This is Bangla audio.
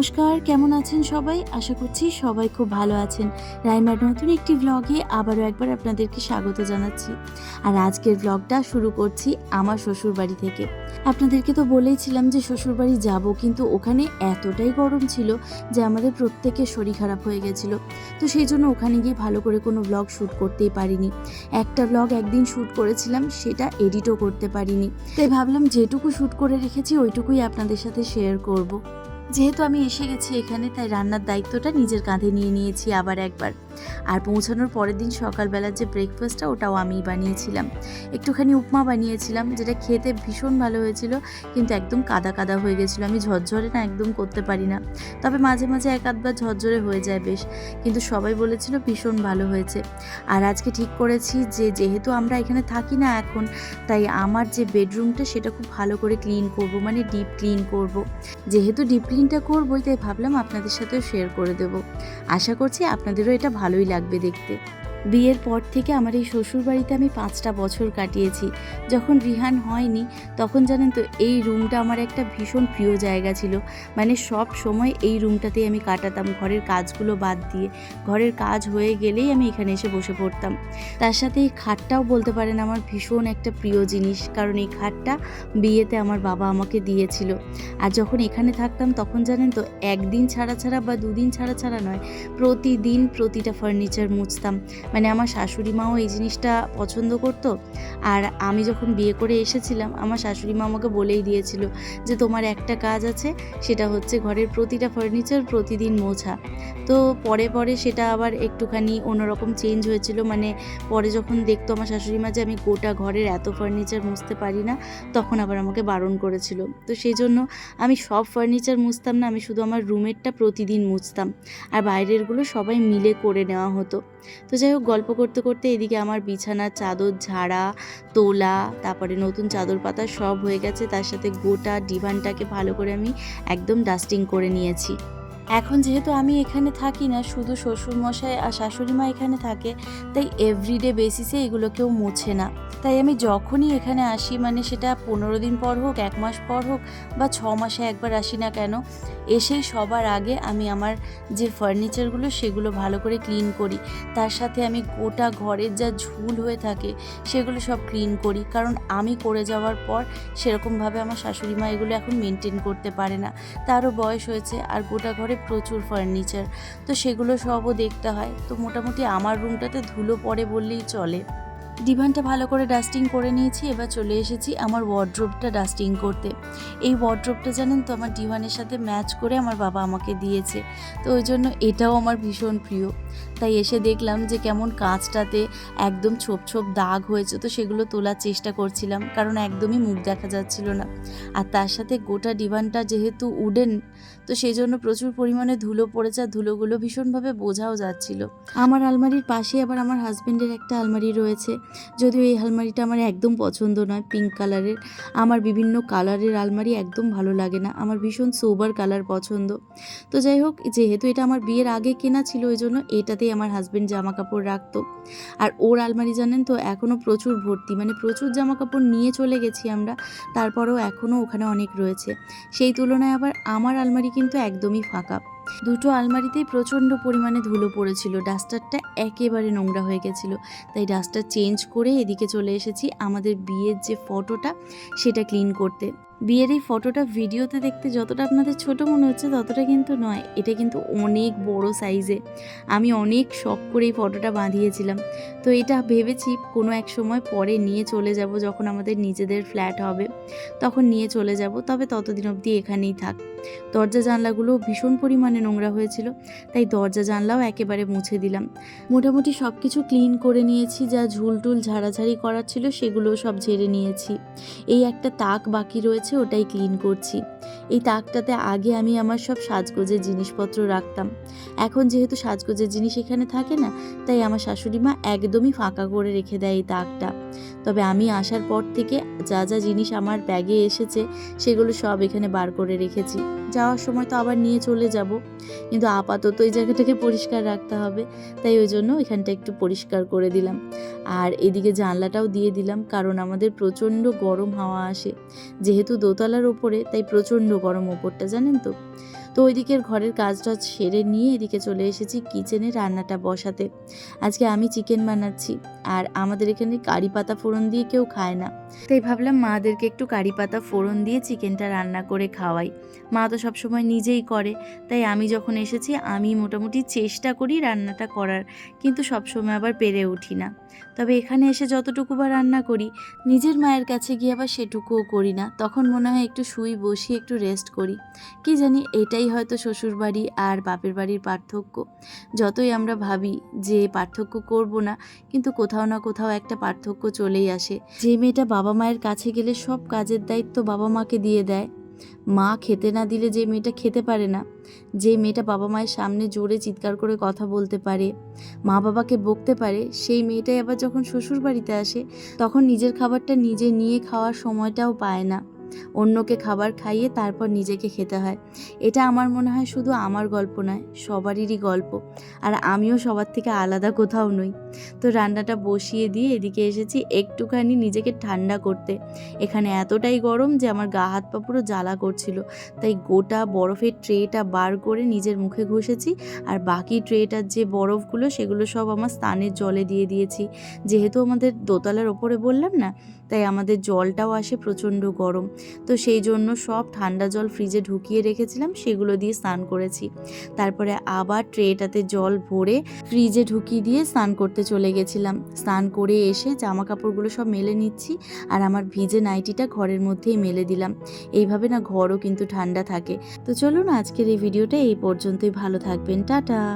নমস্কার, কেমন আছেন সবাই? আশা করছি সবাই খুব ভালো আছেন। রাইমার নতুন একটি ব্লগে আবারও একবার আপনাদেরকে স্বাগত জানাচ্ছি। আর আজকের ব্লগটা শুরু করছি আমার শ্বশুর বাড়ি থেকে। আপনাদেরকে তো বলেইছিলাম যে শ্বশুর বাড়ি যাব, কিন্তু ওখানে এতটাই গরম ছিল যে আমাদের প্রত্যেকের শরীর খারাপ হয়ে গেছিল। তো সেই জন্য ওখানে গিয়ে ভালো করে কোনো ব্লগ শ্যুট করতেই পারিনি। একটা ব্লগ একদিন শ্যুট করেছিলাম, সেটা এডিটও করতে পারিনি। তাই ভাবলাম যেটুকু শ্যুট করে রেখেছি, ওইটুকুই আপনাদের সাথে শেয়ার করব। যেহেতু আমি এসে গেছি এখানে, তাই রান্নার দায়িত্বটা নিজের কাঁধে নিয়ে নিয়েছি আবার একবার। আর পৌঁছানোর পরের দিন সকালবেলার যে ব্রেকফাস্টটা ওটাও আমিই বানিয়েছিলাম। একটুখানি উপমা বানিয়েছিলাম, যেটা খেতে ভীষণ ভালো হয়েছিল, কিন্তু একদম কাদা কাদা হয়ে গেছিল। আমি ঝরঝরে না একদম করতে পারি না। তবে মাঝে মাঝে এক আধবার ঝরঝরে হয়ে যায় বেশ, কিন্তু সবাই বলেছিল ভীষণ ভালো হয়েছে। আর আজকে ঠিক করেছি যে, যেহেতু আমরা এখানে থাকি না এখন, তাই আমার যে বেডরুমটা সেটা খুব ভালো করে ক্লিন করব মানে ডিপ ক্লিন করব। যেহেতু ডিপ ক্লিনটা করবোই তাই ভাবলাম, আপনাদের সাথেও শেয়ার করে দেব। আশা করছি আপনাদেরও এটা ভালোই লাগবে দেখতে। বিয়ের পর থেকে আমার এই শ্বশুরবাড়িতে আমি পাঁচটা বছর কাটিয়েছি। যখন রিহান হয়নি, তখন জানেন তো এই রুমটা আমার একটা ভীষণ প্রিয় জায়গা ছিল। মানে সব সময় এই রুমটাতেই আমি কাটাতাম, ঘরের কাজগুলো বাদ দিয়ে। ঘরের কাজ হয়ে গেলেই আমি এখানে এসে বসে পড়তাম। তার সাথে এই খাটটাও বলতে পারেন আমার ভীষণ একটা প্রিয় জিনিস, কারণ এই খাটটা বিয়েতে আমার বাবা আমাকে দিয়েছিল। আর যখন এখানে থাকতাম, তখন জানেন তো একদিন ছাড়া ছাড়া বা দুদিন ছাড়া ছাড়া নয়, প্রতিদিন প্রতিটা ফার্নিচার মুছতাম। মানে আমার শাশুড়ি মাও এই জিনিসটা পছন্দ করতো। আর আমি যখন বিয়ে করে এসেছিলাম, আমার শাশুড়ি মা আমাকে বলেই দিয়েছিল যে, তোমার একটা কাজ আছে, সেটা হচ্ছে ঘরের প্রতিটা ফার্নিচার প্রতিদিন মোছা। তো পরে পরে সেটা আবার একটুখানি অন্যরকম চেঞ্জ হয়েছিল। মানে পরে যখন দেখতো আমার শাশুড়ি মা যে, আমি গোটা ঘরের এত ফার্নিচার মুছতে পারি না, তখন আবার আমাকে বারণ করেছিল। তো সেই জন্য আমি সব ফার্নিচার মুছতাম না, আমি শুধু আমার রুমেরটা প্রতিদিন মুছতাম। আর বাইরেরগুলো সবাই মিলে করে নেওয়া হতো। তো যাই হোক গল্প করতে করতে এদিকে আমার বিছানার চাদর ঝাড়া, তোলা, তারপরে নতুন চাদর পাতা সব হয়ে গেছে। তার সাথে গোটা ডিভানটাকে ভালো করে আমি একদম ডাস্টিং করে নিয়েছি। এখন যেহেতু আমি এখানে থাকি না, শুধু শ্বশুরমশাই আর শাশুড়ি মা এখানে থাকে, তাই এভরিডে বেসিসে এগুলো কেউ মোছে না। তাই আমি যখনই এখানে আসি মানে সেটা পনেরো দিন পর হোক, এক মাস পর হোক, বা ছ মাসে একবার আসি না কেন এসেই সবার আগে আমি আমার যে ফার্নিচারগুলো সেগুলো ভালো করে ক্লিন করি। তার সাথে আমি গোটা ঘরের যা ঝুল হয়ে থাকে, সেগুলো সব ক্লিন করি। কারণ আমি করে যাওয়ার পর, সেরকমভাবে আমার শাশুড়ি মা এগুলো এখন মেনটেন করতে পারে না। তারও বয়স হয়েছে, আর গোটা ঘরে প্রচুর ফার্নিচার তো সেগুলো সবও দেখতে হয়। তো মোটামুটি আমার রুমটাতে ধুলো পড়ে বললেই চলে। ডিভানটা ভালো করে ডাস্টিং করে নিয়েছি, এবার চলে এসেছি আমার ওয়ার্ড্রোবটা ডাস্টিং করতে। এই ওয়ার্ড্রোবটা জানেন তো, আমার ডিভানের সাথে ম্যাচ করে আমার বাবা আমাকে দিয়েছে। তো ওই জন্য এটাও আমার ভীষণ প্রিয়। তাই এসে দেখলাম যে কেমন কাঁচটাতে একদম ছোপ ছোপ দাগ হয়েছে, তো সেগুলো তোলার চেষ্টা করছিলাম, কারণ একদমই মুখ দেখা যাচ্ছিল না। আর তার সাথে গোটা ডিভানটা যেহেতু উডেন, তো সেই জন্য প্রচুর পরিমাণে ধুলো পড়েছে, আর ধুলোগুলো ভীষণভাবে বোঝাও যাচ্ছিল। আমার আলমারির পাশে আবার আমার হাজব্যান্ডের একটা আলমারি রয়েছে যদিও এই আলমারিটা আমার একদম পছন্দ নয় পিঙ্ক কালারের আমার বিভিন্ন কালারের আলমারি একদম ভালো লাগে না। আমার ভীষণ সোবার কালার পছন্দ। তো যাই হোক, যেহেতু এটা আমার বিয়ের আগে কেনা ছিল, ওই জন্য এটাতেই আমার হাজব্যান্ড জামা কাপড় রাখতো। আর ওর আলমারি জানেন তো এখনও প্রচুর ভর্তি। মানে প্রচুর জামা কাপড় নিয়ে চলে গেছি আমরা, তারপরেও এখনও ওখানে অনেক রয়েছে। সেই তুলনায় আবার আমার আলমারি কিন্তু একদমই ফাঁকা। দুটো আলমারিতেই প্রচণ্ড পরিমাণে ধুলো পড়েছিল। ডাস্টারটা একেবারে নোংরা হয়ে গেছিল। তাই ডাস্টার চেঞ্জ করে এদিকে চলে এসেছি আমাদের বিয়ের যে ফটোটা, সেটা ক্লিন করতে। বিয়ের এই ফটোটা ভিডিওতে দেখতে যতটা আপনাদের ছোট মনে হচ্ছে ততটা কিন্তু নয়। এটা কিন্তু অনেক বড় সাইজে। আমি অনেক শখ করে এই ফটোটা বাঁধিয়েছিলাম। তো এটা ভেবেছি কোনো এক সময় পরে নিয়ে চলে যাব যখন আমাদের নিজেদের ফ্ল্যাট হবে। তখন নিয়ে চলে যাব, তবে ততদিন অবধি এখানেই থাক। দরজা জানলাগুলো ভীষণ পরিমাণে নোংরা হয়েছিল, তাই দরজা জানলাও একেবারে মুছে দিলাম। মোটামুটি সব কিছু ক্লিন করে নিয়েছি, যা ঝুলটুল ঝাড়াঝাড়ি করার ছিল সেগুলো সব ঝেড়ে নিয়েছি। এই একটা তাক বাকি রয়েছে ওটাই ক্লিন করছি। এই তাকটাতে আগে আমি আমার সব সাজগোজের জিনিসপত্র রাখতাম। এখন যেহেতু সাজগোজের জিনিস এখানে থাকে না, তাই আমার শাশুড়ি মা একদমই ফাঁকা করে রেখে দেয় এই তাকটা। তবে আমি আসার পর থেকে যা যা জিনিস আমার ব্যাগে এসেছে, সেগুলো সব এখানে বার করে রেখেছি। যাওয়ার সময় তো আবার নিয়ে চলে যাব। কিন্তু আপাতত এই জায়গাটাকে পরিষ্কার রাখতে হবে। তাই ওই জন্য এখানটা একটু পরিষ্কার করে দিলাম। আর এদিকে জানলাটাও দিয়ে দিলাম, কারণ আমাদের প্রচণ্ড গরম হাওয়া আসে। যেহেতু দোতলার ওপরে, তাই প্রচণ্ড গরম ওপরটা, জানেন তো? তো ওইদিকের ঘরের কাজটা সেরে নিয়ে এদিকে চলে এসেছি কিচেনে রান্নাটা বসাতে। আজকে আমি চিকেন বানাচ্ছি, আর আমাদের এখানে কারি পাতা ফোড়ন দিয়ে কেউ খায় না। তাই ভাবলাম মাদেরকে একটু কারি পাতা ফোড়ন দিয়ে চিকেনটা রান্না করে খাওয়াই। মা তো সবসময় নিজেই করে, তাই আমি যখন এসেছি আমি মোটামুটি চেষ্টা করি রান্নাটা করার, কিন্তু সবসময় আবার পেরে উঠি না। তবে এখানে এসে যতটুকু বা রান্না করি, নিজের মায়ের কাছে গিয়ে আবার সেটুকুও করি না। তখন মনে হয় একটু শুই বসি, একটু রেস্ট করি। কি জানি এটাই হয়তো শ্বশুর বাড়ি আর বাপের বাড়ির পার্থক্য। যতই আমরা ভাবি যে পার্থক্য করব না, কিন্তু কোথাও না কোথাও একটা পার্থক্য চলেই আসে। যে মেয়েটা বাবা মায়ের কাছে গেলে সব কাজের দায়িত্ব বাবা মাকে দিয়ে দেয়। মা খেতে না দিলে যে মেয়েটা খেতে পারে না। যে মেয়েটা বাবা মায়ের সামনে জোরে চিৎকার করে কথা বলতে পারে, মা বাবাকে বকতে পারে, সেই মেয়েটাই আবার যখন শ্বশুর বাড়িতে আসে, তখন নিজের খাবারটা নিজে নিয়ে খাওয়ার সময়টাও পায় না। অন্যকে খাবার খাইয়ে তারপর নিজেকে খেতে হয়। এটা আমার মনে হয় শুধু আমার গল্প নয় সবারই গল্প। আর আমিও সবার থেকে আলাদা কোথাও নই। তো রান্নাটা বসিয়ে দিয়ে এদিকে এসেছি একটুখানি নিজেকে ঠান্ডা করতে। এখানে এতটাই গরম যে আমার গা হাত পা পুরো জ্বালা করছিল। তাই গোটা বরফের ট্রেটা বার করে নিজের মুখে ঘষেছি আর বাকি ট্রেটার যে বরফগুলো সেগুলো সব আমার স্নানের জলে দিয়ে দিয়েছি। যেহেতু আমাদের দোতলার ওপরে বললাম না, তাই আমাদের জলটাও আসে প্রচণ্ড গরম। তো সেই জন্য সব ঠান্ডা জল ফ্রিজে ঢুকিয়ে রেখেছিলাম, সেগুলো দিয়ে স্নান করেছি। তারপরে আবার ট্রেটাতে জল ভরে ফ্রিজে ঢুকিয়ে দিয়ে স্নান করতে চলে গেছিলাম। স্নান করে এসে জামা কাপড়গুলো সব মেলে নিচ্ছি আর আমার ভিজে নাইটিটা ঘরের মধ্যেই মেলে দিলাম। এইভাবে না ঘরও কিন্তু ঠান্ডা থাকে। তো চলুন আজকের এই ভিডিওটা এই পর্যন্তই। ভালো থাকবেন। টাটা!